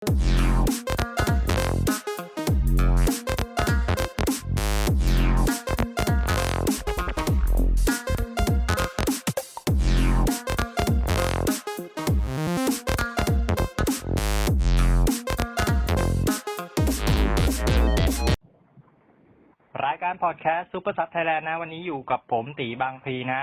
รายการพอดแคสต์ซูเปอร์ซับไทยแลนด์นะ วันนี้อยู่กับผมตีบางพีนะ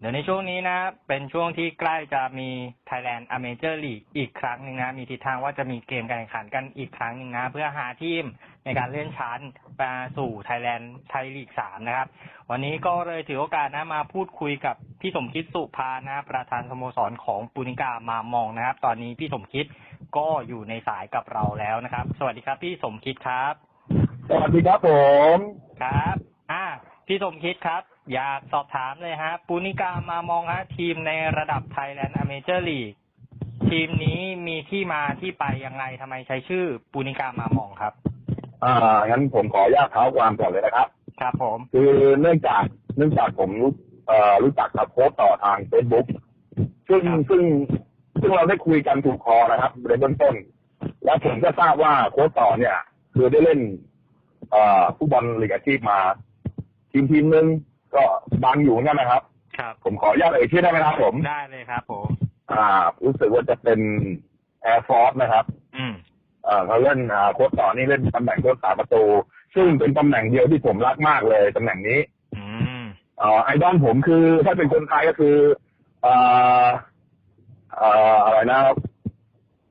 เดี๋ยวในช่วงนี้นะ เป็นช่วงที่ใกล้จะมี Thailand a m a t e u r League อีกครั้งหนึ่งนะ มีทิศทางว่าจะมีเกมการแข่งขันกันอีกครั้งหนึ่งนะ เพื่อหาทีมในการเลื่อนชั้นมาสู่ Thailand ไทยลีกสามนะครับ วันนี้ก็เลยถือโอกาสนะมาพูดคุยกับพี่สมคิดสุภานะ ประธานสโมสรของปูนิกามามองนะครับ ตอนนี้พี่สมคิดก็อยู่ในสายกับเราแล้วนะครับ สวัสดีครับ พี่สมคิดครับ สวัสดีครับผม ครับ อ่า พี่สมคิดครับ อยากสอบถามเลยฮะปูนิกามามองฮะทีมในระดับไทยแลนด์อเมเจอร์ลีกทีมนี้มีที่มาที่ไปยังไงทำไมใช้ชื่อปูนิกามามองครับ อ่างั้นผมขออนุญาตเท้าความก่อนเลยนะครับ ครับผม คือเนื่องจากเนื่องจากผมรู้เอ่อรู้จักกับโค้ชต่อทางเฟซบุ๊กซึ่งซึ่งซึ่งเราได้คุยกันถูกคอนะครับในเบื้องต้น แล้วผมก็ทราบว่าโค้ชต่อเนี่ย คือได้เล่นเอ่อฟุตบอลลีกอาชีพมา ทีมทีมหนึ่ง ก็ดังอยู่เหมือนกันนะครับ ครับ ผมขออนุญาตเอ่ยชื่อได้ไหมครับผม ได้เลยครับผม อ่า รู้สึกว่าจะเป็นแอร์ฟอร์สนะครับ อืม เอ่อเขาเล่นอ่าโค้ชต่อนี่เล่นตำแหน่งโค้ชสาประตู ซึ่งเป็นตำแหน่งเดียวที่ผมรักมากเลยตำแหน่งนี้อืม เอ่อไอดอลผมคือถ้าเป็นคนไทยก็คือเอ่อเอ่ออะไรนะ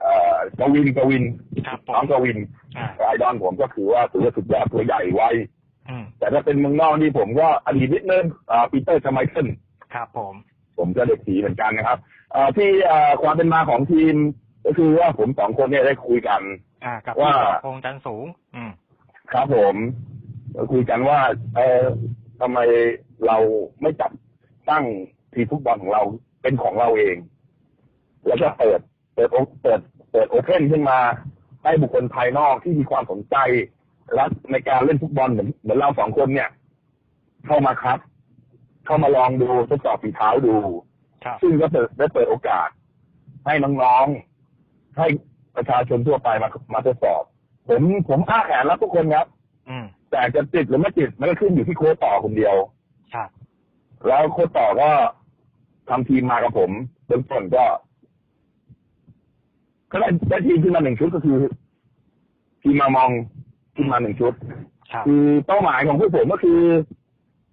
เอ่อกวินกวินครับผน้องมกวิน อ่า ไอดอลผมก็คือว่าถือว่าสุดยอดตัวใหญ่ไวอืม แต่ถ้าเป็นเมืองนอกนี่ผมก็อดีตนิดนึงอ่าปีเตอร์ชไมเคิลครับผม ผมก็เด็กสีเหมือนกันนะครับเอ่อที่เอ่อความเป็นมาของทีม ก็คือว่าผมสองคนเนี่ยได้คุยกันอ่ากับว่าพี่สรพงษ์จันทร์สูง อืมครับผมเราคุยกันว่า เออทำไมเราไม่จับตั้งทีมฟุตบอลของเราเป็นของเราเอง แล้วก็เปิด เปิดโอเปิดเปิดโอเพนขึ้นมาให้บุคคลภายนอกที่มีความสนใจ และในการเล่นฟุตบอลเหมือนเหมือนเราสองคนเนี่ย เข้ามาครับ เข้ามาลองดูทดสอบฝีเท้าดูครับซึ่งก็เปิดได้เปิดโอกาส ให้น้องๆให้ประชาชนทั่วไปมามาทดสอบ ผมผมอ้าแขนรับทุกคนครับอืมแต่จะติดหรือไม่ติดมันก็ขึ้นอยู่ที่โค้ชต่อคนเดียวครับแล้วโค้ชต่อก็ทำทีมมากับผมเบื้องต้นก็ก็ได้ได้ทีมขึ้นมาหนึ่งชุดก็คือทีมมามอง ขึ้นมาหนึ่งชุดครับคือเป้าหมายของพวกผมก็คือ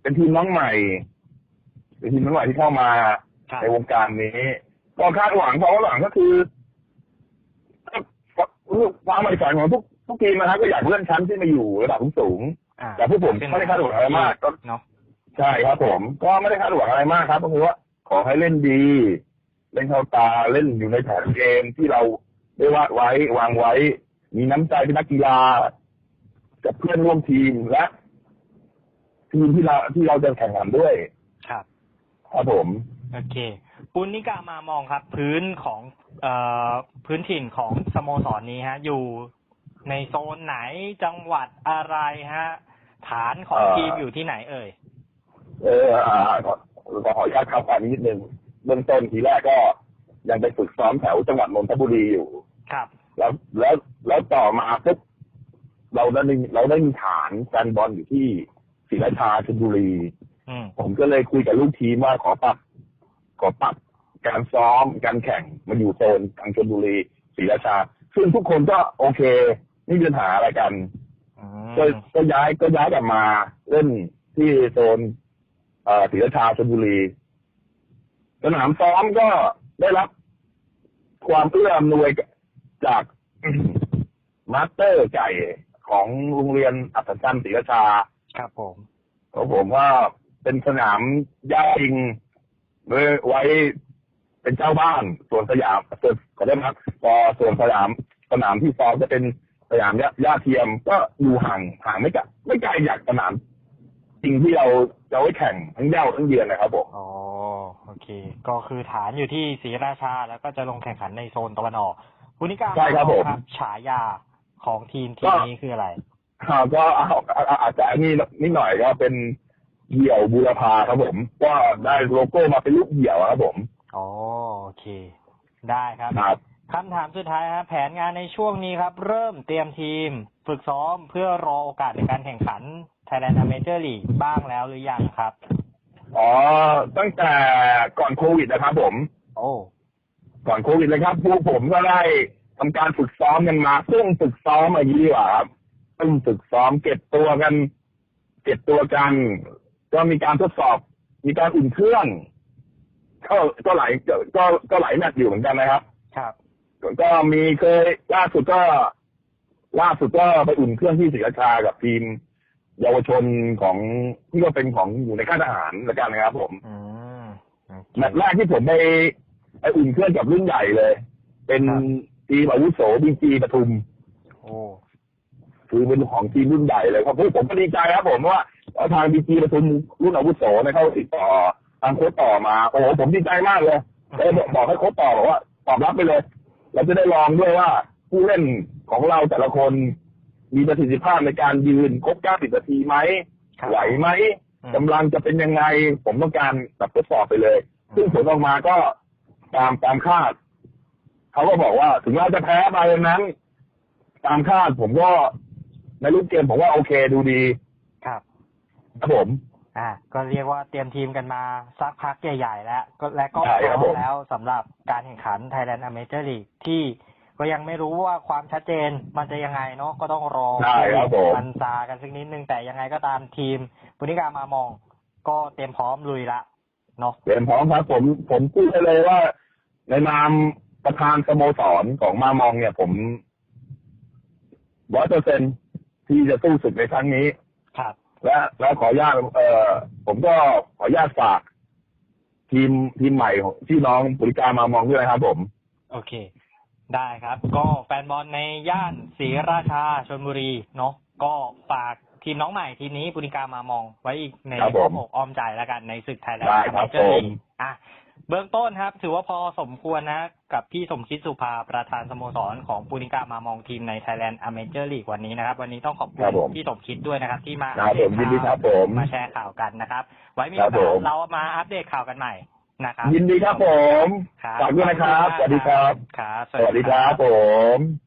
เป็นทีมน้องใหม่ เป็นทีมน้องใหม่ที่เข้ามาครับในวงการนี้ก็คาดหวังเพราะว่าหวังก็คือความใฝ่ฝันของทุกทุกทีมนะครับก็อยากเลื่อนชั้นขึ้นมาอยู่ระดับสูงอ่าแต่พวกผมไม่ได้คาดหวังอะไรมากก็เนาะๆใช่ครับผม ก็ไม่ได้คาดหวังอะไรมากครับก็คือว่าขอให้เล่นดี เล่นเข้าตาเล่นอยู่ในแผนเกมที่เราได้วาดไว้วางไว้ มีน้ำใจเป็นนักกีฬา กับเพื่อนร่วมทีมและทีมที่เราที่เราจะแข่งขันด้วยครับครับผมโอเคปุณนิกามามองครับ พื้นของเอ่อพื้นถิ่นของสโมสรนี้ฮะ อยู่ในโซนไหนจังหวัดอะไรฮะ ฐานของเอ่อทีมอยู่ที่ไหนเอ่ยเอออ่าขอขอขออนุญาตเข้าความนิดนึงเบื้องต้นทีแรกก็ยังไปฝึกซ้อมแถวจังหวัดนนทบุรีอยู่ ครับ แล้วแล้วแล้วต่อมาปุ๊บ เราได้มีเราได้มีฐานแฟนบอลอยู่ที่ศรีราชาชลบุรีอืมผมก็เลยคุยกับลูกทีมว่าขอปรับขอปรับการซ้อมการแข่งมาอยู่โซนทางชลบุรีศรีราชา ซึ่งทุกคนก็โอเคไม่มีปัญหาอะไรกันอืมก็ก็ย้ายก็ย้ายกลับมาเล่นที่โซนเอ่อศรีราชาชลบุรีสนามซ้อมก็ได้รับความเอื้ออำนวยจากมาสเตอร์ไก่ ของโรงเรียนอัศจรรย์ศรีราชา ครับผมของผมว่าเป็นสนามหญ้าจริงไว้ไว้เป็นเจ้าบ้านส่วนสยามส่วนขอได้ไหมครับพอส่วนสยามสนามที่ซ้อมจะเป็นสยามหญ้าหญ้าเทียมก็อยู่ห่างห่างไม่ไกลไม่ไกลจากสนามจริงที่เราจะไว้แข่งทั้งเย้าทั้งเยือนนะครับผมอ๋อโอเค ก็คือฐานอยู่ที่ศรีราชาแล้วก็จะลงแข่งขันในโซนตะวันออกปุณนิกาใช่ครับผมฉายา ของทีมทีมนี้คืออะไรอ่าก็เอาเอาเอาอาจจะนี่นิดหน่อยก็เป็นเหยี่ยวบูรพาครับผม ก็ได้โลโก้มาเป็นรูปเหยี่ยวครับผมอ๋อโอเค ได้ครับครับคำถามสุดท้ายครับแผนงานในช่วงนี้ครับ เริ่มเตรียมทีม ฝึกซ้อมเพื่อรอโอกาสในการแข่งขัน Thailand Amateur League บ้างแล้วหรือยังครับ อ๋อ ตั้งแต่ก่อนโควิดนะครับผม โอ้ ก่อนโควิดเลยครับพวกผมก็ได้ ทำการฝึกซ้อมกันมาซึ่งฝึกซ้อมอย่างนี้ดีกว่าครับซึ่งฝึกซ้อมเก็บตัวกัน เก็บตัวกัน ก็มีการทดสอบ มีการอุ่นเครื่องก็ก็หลายก็ก็ก็หลายแมตช์อยู่เหมือนกันนะครับ ครับ ก็มีเคยล่าสุดก็ ล่าสุดก็ไปอุ่นเครื่องที่ศรีราชากับทีมเยาวชนของที่ก็เป็นของอยู่ในค่ายทหารแล้วกันนะครับ ผมอืมโอเคแมตช์แรกที่ผมไปไปอุ่นเครื่องกับรุ่นใหญ่เลย เป็นครับ ทีมอาวุโสบีจีปทุมโอ้คือเป็นของทีมรุ่นใหญ่เลยครับพวกผมก็ดีใจครับผมว่าเอาทางบีจีปทุมรุ่นอาวุโสเนี่ยเขาติดต่อทางโค้ชต่อมา โอ้โหผมดีใจมากเลยเลยบอกบอกให้โค้ชต่อบอกว่าตอบรับไปเลยเราจะได้ลองด้วยว่าผู้เล่นของเราแต่ละคนมีประสิทธิภาพในการยืนครบ 90 นาทีไหมครับไหวไหมอืมกำลังจะเป็นยังไง ผมต้องการแบบทดสอบไปเลย ซึ่งผลออกมาก็ตามตามคาด เขาก็บอกว่าถึงเราจะแพ้ไปนั้น ตามคาดผมก็ในรูปเกมผมว่าโอเคดูดี ครับ ครับผม อ่า ก็เรียกว่าเตรียมทีมกันมาสักพักใหญ่ๆแล้วก็และก็ใช่พครัร้อบผมมแล้วสำหรับการแข่งขัน Thailand Amateur League ที่ก็ยังไม่รู้ว่าความชัดเจนมันจะยังไงเนาะก็ต้องรอใช่ครับผมมันซากันสักนิดนึงแต่ยังไงก็ตามทีมปุณิกามามอง ก็เตรียมพร้อมลุยละเนาะเตรียมพร้อมครับ ผมผมพูดได้เลยว่า ในนาม ประธานสโมสรของมามองเนี่ย ผมร้อยเปอร์เซ็นที่จะสู้ศึกในครั้งนี้ครับ และและขออนุญาตเอ่อผมก็ขออนุญาตฝาก ทีมทีมใหม่ของที่น้องปุริกามามองด้วยนะครับผม โอเค ได้ครับ ก็แฟนบอลในย่านศรีราชาชลบุรีเนาะก็ฝากทีมน้องใหม่ทีมนี้ปุณิกามามองไว้อีกในครับผมอ้อมอกอ้อมใจแล้วกันในศึกไทยแลนได้ด์ครับเจอร์ลีผมอะ เบื้องต้นครับ ถือว่าพอสมควรนะ กับพี่สมคิดสุภาประธานสโมสรของปุณิกามามองทีมใน Thailand Amateur League วันนี้นะครับ วันนี้ต้องขอบคุครัณบผมพี่สมคิดด้วยนะครับ ที่มาครับผมยินดีครับผมมาแชร์ข่าวกันนะครับ ไว้มีครัโอบกาผสม เรามาอัปเดตข่าวกันใหม่นะครับยินดีครับผม ครับฝากด้วยนะครับ สวัสดีครับ ครับ สวัสดีครับผม